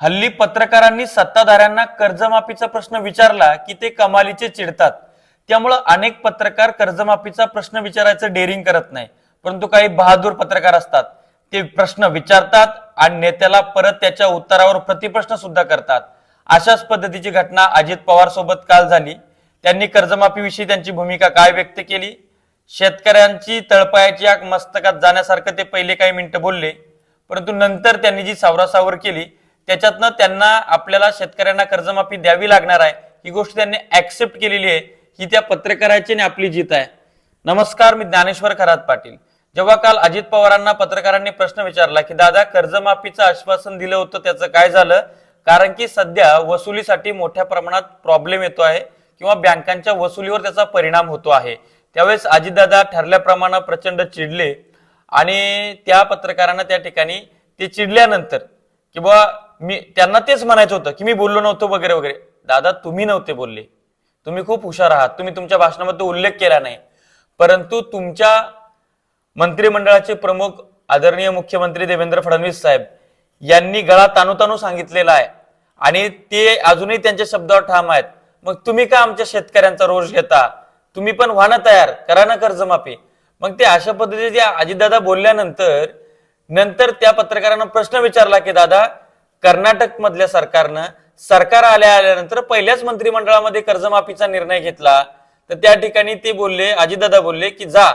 हल्ली पत्रकारांनी सत्ताधाऱ्यांना कर्जमाफीचा प्रश्न विचारला की ते कमालीचे चिडतात. त्यामुळं अनेक पत्रकार कर्जमाफीचा प्रश्न विचारायचं डेअरिंग करत नाही. परंतु काही बहादूर पत्रकार असतात. ते प्रश्न विचारतात आणि नेत्याला परत त्याच्या उत्तरावर प्रतिप्रश्न सुद्धा करतात. अशाच पद्धतीची घटना अजित पवार सोबत काल झाली. त्यांनी कर्जमाफीविषयी त्यांची भूमिका काय व्यक्त केली? शेतकऱ्यांची तळपायाची आग मस्तकात जाण्यासारखं ते पहिले काही मिनिटं बोलले. परंतु नंतर त्यांनी जी सावरासावर केली त्याच्यातनं त्यांना आपल्याला शेतकऱ्यांना कर्जमाफी द्यावी लागणार आहे. ही गोष्ट त्यांनी ऍक्सेप्ट केलेली आहे. ही त्या पत्रकाराची आणि आपली जीत आहे. नमस्कार मी ज्ञानेश्वर खरात पाटील. जेव्हा काल अजित पवारांना पत्रकारांनी प्रश्न विचारला की दादा कर्जमाफीचं आश्वासन दिलं होतं त्याचं काय झालं? कारण की सध्या वसुलीसाठी मोठ्या प्रमाणात प्रॉब्लेम येतो आहे किंवा बँकांच्या वसुलीवर त्याचा परिणाम होतो आहे. त्यावेळेस अजितदादा ठरल्याप्रमाणे प्रचंड चिडले आणि त्या पत्रकारांना त्या ठिकाणी ते चिडल्यानंतर की बुवा मी त्यांना तेच म्हणायचं होतं की मी बोललो नव्हतो वगैरे वगैरे. दादा तुम्ही नव्हते बोलले. तुम्ही खूप हुशार आहात. तुम्ही तुमच्या भाषणामध्ये उल्लेख केला नाही. परंतु तुमच्या मंत्रिमंडळाचे प्रमुख आदरणीय मुख्यमंत्री देवेंद्र फडणवीस साहेब यांनी गळा ताणू ताणू सांगितलेला आहे. आणि ते अजूनही त्यांच्या शब्दावर ठाम आहेत. मग तुम्ही का आमच्या शेतकऱ्यांचा रोष घेता? तुम्ही पण व्हा ना तयार. करा ना कर्जमाफी. मग ते अशा पद्धतीचे अजितदादा बोलल्यानंतर नंतर त्या पत्रकारांना प्रश्न विचारला की दादा कर्नाटक मधल्या सरकारनं सरकार आल्या आल्यानंतर पहिल्याच मंत्रिमंडळामध्ये कर्जमाफीचा निर्णय घेतला. तर त्या ठिकाणी ते बोलले अजितदादा बोलले की जा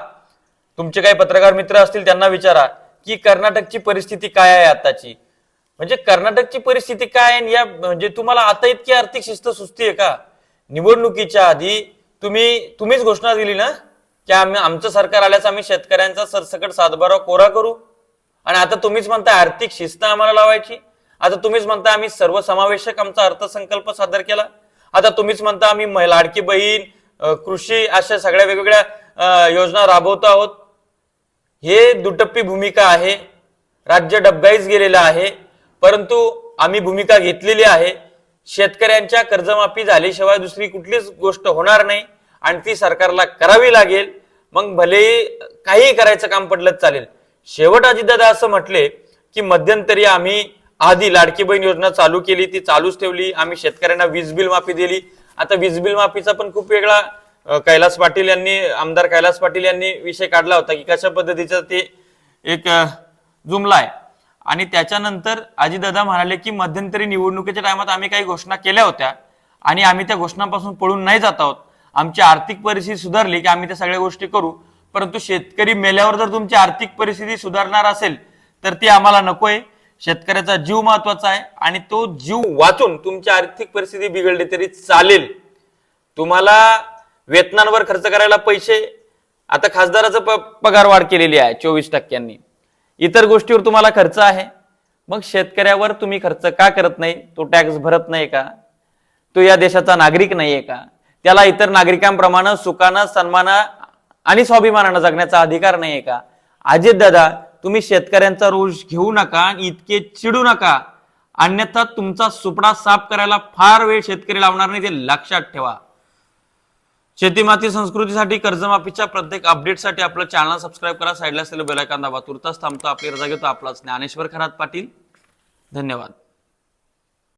तुमचे काही पत्रकार मित्र असतील त्यांना विचारा की कर्नाटकची परिस्थिती काय आहे आताची. म्हणजे कर्नाटकची परिस्थिती काय आहे? या म्हणजे तुम्हाला आता इतकी आर्थिक शिस्त सुस्ती आहे का? निवडणुकीच्या आधी तुम्ही तुम्हीच घोषणा दिली ना? की आम्ही आमचं सरकार आल्यास आम्ही शेतकऱ्यांचा सरसकट सातबारा कोरा करू. आणि आता तुम्हीच म्हणता आर्थिक शिस्त आम्हाला लावायची. आता तुम्हीच म्हणता आम्ही सर्वसमावेशक आमचा अर्थसंकल्प सादर केला. आता तुम्हीच म्हणता आम्ही लाडकी बहीण कृषी अशा सगळ्या वेगवेगळ्या योजना राबवतो आहोत. हे दुटप्पी भूमिका आहे. राज्य डबगाईच गेलेलं आहे. परंतु आम्ही भूमिका घेतलेली आहे. शेतकऱ्यांच्या कर्जमाफी झाल्याशिवाय दुसरी कुठलीच गोष्ट होणार नाही. आणि ती सरकारला करावी लागेल. मग भले काही करायचं काम पडलं चालेल. शेवट अजितदादा असं म्हटले की मध्यंतरी आम्ही आधी लाडकी बहीण योजना चालू केली ती चालूच ठेवली. आम्ही शेतकऱ्यांना वीज बिल माफी दिली. आता वीज बिल माफीचा पण खूप वेगळा कैलास पाटील यांनी आमदार कैलास पाटील यांनी विषय काढला होता की कशा पद्धतीचा ते एक जुमला आहे. आणि त्याच्यानंतर अजितदादा म्हणाले की मध्यंतरी निवडणुकीच्या टायमात आम्ही काही घोषणा केल्या होत्या आणि आम्ही त्या घोषणापासून पळून नाही जात आहोत. आमची आर्थिक परिस्थिती सुधारली की आम्ही त्या सगळ्या गोष्टी करू. परंतु शेतकरी मेल्यावर जर तुमची आर्थिक परिस्थिती सुधारणार असेल तर ती आम्हाला नकोय. शेतकऱ्याचा जीव महत्त्वाचा आहे आणि तो जीव वाचून तुमची आर्थिक परिस्थिती बिघडली तरी चालेल. तुम्हाला वेतनांवर खर्च करायला पैसे आता खासदाराचं प- पगार वाढ केलेली आहे चोवीस टक्क्यांनी. इतर गोष्टीवर तुम्हाला खर्च आहे. मग शेतकऱ्यावर तुम्ही खर्च का करत नाही? तो टॅक्स भरत नाही का? तो या देशाचा नागरिक नाहीये का? त्याला इतर नागरिकांप्रमाणे सुखानं सन्माना आणि स्वाभिमानानं जगण्याचा अधिकार नाहीये का? अजित दादा तुम्ही शेतकऱ्यांचा रोष घेऊ नका आणि इतके चिडू नका. अन्यथा तुमचा सुपडा साफ करायला फार वेळ शेतकरी लावणार नाही ते लक्षात ठेवा. शेतीमाती संस्कृतीसाठी कर्जमाफीच्या प्रत्येक अपडेटसाठी आपलं चॅनल सबस्क्राईब करा. साईडला असलेलं बेलायकान दाबा. तुर्तास थांबतो. आपली रजा घेतो आपला ज्ञानेश्वर खरात पाटील. धन्यवाद.